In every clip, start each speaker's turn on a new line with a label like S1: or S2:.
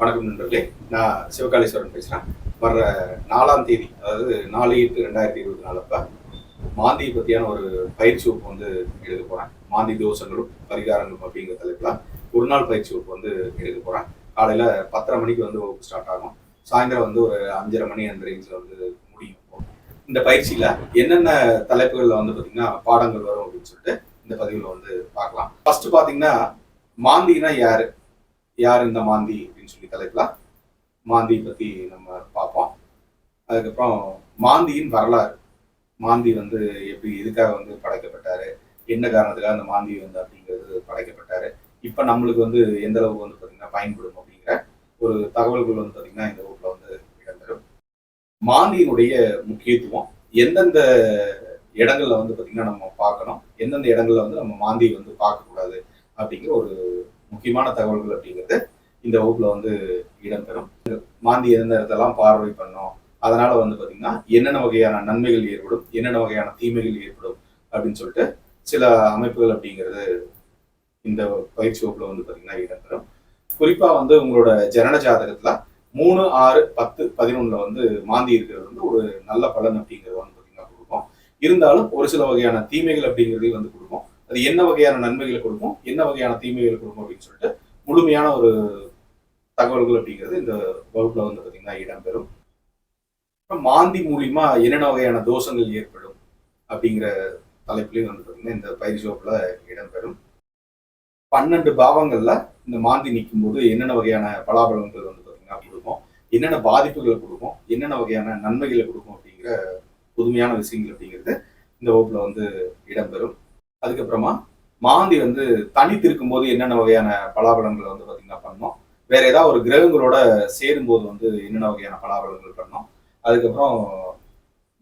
S1: வணக்கம் நண்பர்களே. நான் சிவகாளீஸ்வரன் பேசுகிறேன் வர்ற நாலாம் தேதி அதாவது நாலு எட்டு ரெண்டாயிரத்தி இருபத்தி நாலு அப்போ மாந்தியை பற்றியான ஒரு பயிற்சி வகுப்பு வந்து எழுத போகிறேன் மாந்தி தோஷங்களும் பரிகாரங்களும் அப்படிங்கிற தலைப்பில் ஒரு நாள் பயிற்சி வகுப்பு வந்து எழுத போகிறேன் காலையில் பத்தரை மணிக்கு வந்து வகுப்பு ஸ்டார்ட் ஆகும். சாயந்தரம் வந்து ஒரு அஞ்சரை மணி அந்த ரேஞ்சில் வந்து முடியும். இந்த பயிற்சியில் என்னென்ன தலைப்புகளில் வந்து பார்த்திங்கன்னா பாடங்கள் வரும் அப்படின்னு சொல்லிட்டு இந்த பதிவில் வந்து பார்க்கலாம். ஃபர்ஸ்ட் பார்த்தீங்கன்னா மாந்தினா யாரு? யார் இந்த மாந்தி அப்படின்னு சொல்லி தலைப்பில் மாந்தியை பற்றி நம்ம பார்ப்போம். அதுக்கப்புறம் மாந்தியின் வரலாறு. மாந்தி வந்து எப்படி இதுக்காக வந்து படைக்கப்பட்டார்? என்ன காரணத்துக்காக அந்த மாந்தி வந்து அப்படிங்கிறது படைக்கப்பட்டார்? இப்போ நம்மளுக்கு வந்து எந்த அளவுக்கு வந்து பார்த்தீங்கன்னா பயன்படும் அப்படிங்கிற ஒரு தகவல்கள் வந்து பார்த்தீங்கன்னா இந்த ஊரில் வந்து இடம்பெறும். மாந்தியினுடைய முக்கியத்துவம் எந்தெந்த இடங்கள்ல வந்து பார்த்திங்கன்னா நம்ம பார்க்கணும்? எந்தெந்த இடங்கள்ல வந்து நம்ம மாந்தியை வந்து பார்க்கக்கூடாது அப்படிங்கிற ஒரு முக்கியமான தகவல்கள் அப்படிங்கிறது இந்த வகுப்புல வந்து இடம்பெறும். மாந்தி எந்த இடத்தெல்லாம் பார்வை பண்ணோம் அதனால வந்து பாத்தீங்கன்னா என்னென்ன வகையான நன்மைகள் ஏற்படும் என்னென்ன வகையான தீமைகள் ஏற்படும் அப்படின்னு சொல்லிட்டு சில அமைப்புகள் அப்படிங்கிறது இந்த பயிற்சி வகுப்புல வந்து பாத்தீங்கன்னா இடம்பெறும். குறிப்பா வந்து உங்களோட ஜனன ஜாதகத்துல மூணு ஆறு பத்து பதினொன்னுல வந்து மாந்தி இருக்கிறது வந்து ஒரு நல்ல பலன் அப்படிங்கிறது வந்து பாத்தீங்கன்னா கொடுக்கும். இருந்தாலும் ஒரு சில வகையான தீமைகள் அப்படிங்கிறதையும் வந்து கொடுக்கும். அது என்ன வகையான நன்மைகளை கொடுக்கும் என்ன வகையான தீமைகளை கொடுக்கும் அப்படின்னு சொல்லிட்டு முழுமையான ஒரு தகவல்கள் அப்படிங்கிறது இந்த வகுப்புல வந்து பாத்தீங்கன்னா இடம்பெறும். மாந்தி மூலியமா என்னென்ன வகையான தோஷங்கள் ஏற்படும் அப்படிங்கிற தலைப்புலையும் வந்து பாத்தீங்கன்னா இந்த பயிற்சி வகுப்புல இடம்பெறும். பன்னெண்டு பாவங்கள்ல இந்த மாந்தி நிற்கும் போது என்னென்ன வகையான பலாபலங்கள் வந்து பாத்தீங்கன்னா கொடுக்கும் என்னென்ன பாதிப்புகளை கொடுக்கும் என்னென்ன வகையான நன்மைகளை கொடுக்கும் அப்படிங்கிற புதுமையான விஷயங்கள் அப்படிங்கிறது இந்த வகுப்புல வந்து இடம்பெறும். அதுக்கப்புறமா மாந்தி வந்து தனித்திருக்கும் போது என்னென்ன வகையான பலாபலங்களை வந்து பார்த்தீங்கன்னா பண்ணோம் வேற ஏதாவது ஒரு கிரகங்களோட சேரும்போது வந்து என்னென்ன வகையான பலாபலங்கள் பண்ணோம் அதுக்கப்புறம்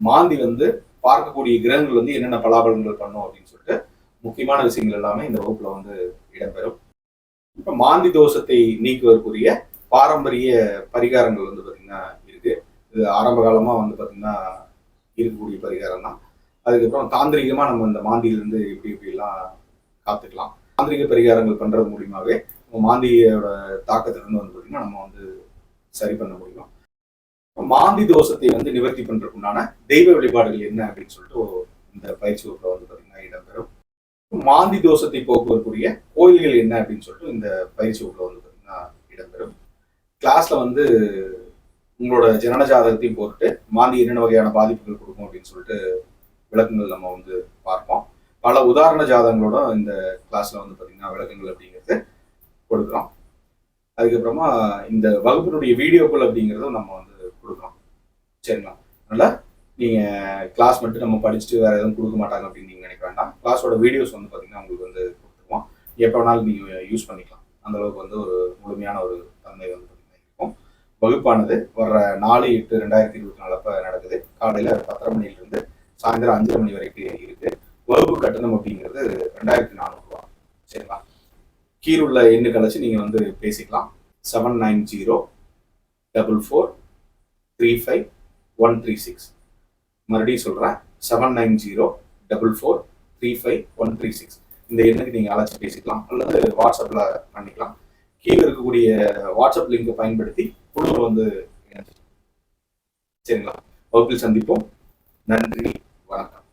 S1: மாந்தி வந்து பார்க்கக்கூடிய கிரகங்கள் வந்து என்னென்ன பலாபலங்கள் பண்ணும் அப்படின்னு சொல்லிட்டு முக்கியமான விஷயங்கள் எல்லாமே இந்த வகுப்புல வந்து இடம்பெறும். இப்போ மாந்தி தோஷத்தை நீக்குவதற்குரிய பாரம்பரிய பரிகாரங்கள் வந்து பார்த்தீங்கன்னா இருக்கு. இது ஆரம்ப காலமாக வந்து பார்த்தீங்கன்னா இருக்கக்கூடிய பரிகாரம் தான் அதுக்கப்புறம் தாந்திரிகமா நம்ம இந்த மாந்தியிலிருந்து எப்படி எப்படிலாம் காத்துக்கலாம். தாந்திரிக பரிகாரங்கள் பண்றது மூலியமாவே நம்ம மாந்தியோட தாக்கத்திலிருந்து வந்து பாத்தீங்கன்னா நம்ம வந்து சரி பண்ண முடியும். மாந்தி தோஷத்தை வந்து நிவர்த்தி பண்றதுக்குண்டான தெய்வ வழிபாடுகள் என்ன அப்படின்னு சொல்லிட்டு இந்த பயிற்சி வகுப்புல வந்து பாத்தீங்கன்னா இடம்பெறும். மாந்தி தோஷத்தை போக்குவரக்கூடிய கோயில்கள் என்ன அப்படின்னு சொல்லிட்டு இந்த பயிற்சி வகுப்புல வந்து பாத்தீங்கன்னா இடம்பெறும். கிளாஸ்ல வந்து உங்களோட ஜனன ஜாதகத்தையும் போட்டு மாந்தி என்னென்ன வகையான பாதிப்புகள் கொடுக்கும் அப்படின்னு சொல்லிட்டு விளக்கங்கள் நம்ம வந்து பார்ப்போம். பல உதாரண ஜாதகங்களோட இந்த கிளாஸ்ல வந்து பாத்தீங்கன்னா விளக்கங்கள் அப்படிங்கிறது கொடுக்குறோம். அதுக்கப்புறமா இந்த வகுப்பினுடைய வீடியோக்கள் அப்படிங்கிறதும் நம்ம வந்து கொடுக்குறோம். சரிங்களா? அதனால நீங்க கிளாஸ் மட்டும் நம்ம படிச்சுட்டு வேற எதுவும் கொடுக்க மாட்டாங்க அப்படின்னு நீங்க நினைக்க வேண்டாம். கிளாஸோட வீடியோஸ் வந்து பாத்தீங்கன்னா உங்களுக்கு வந்து கொடுத்துருவோம். எப்போ வேணாலும் நீங்க யூஸ் பண்ணிக்கலாம். அந்த அளவுக்கு வந்து ஒரு முழுமையான ஒரு தன்மை வந்து இருக்கும். வகுப்பானது வர்ற நாலு எட்டு ரெண்டாயிரத்தி இருபத்தி நாலு அப்ப நடக்குது. காலையில பத்தரை மணிலேருந்து சாயந்தரம் அஞ்சரை மணி வரைக்கும் இருக்கு. வகுப்பு கட்டணம் அப்படிங்கிறது ரெண்டாயிரத்தி நானூறு ரூபா. சரிங்களா? கீழுள்ள எண்ணு கழிச்சு நீங்க வந்து பேசிக்கலாம். Seven nine zero double four three five one three six மறுபடியும் சொல்றேன். Seven nine zero double four three five one three six இந்த எண்ணுக்கு நீங்க அழைச்சி பேசிக்கலாம். அல்லது வாட்ஸ்அப்ல பண்ணிக்கலாம். கீழே இருக்கக்கூடிய வாட்ஸ்அப் லிங்கை பயன்படுத்தி குழுவில் வந்து சரிங்களா? வகுப்பில் சந்திப்போம். நன்றி. Wow.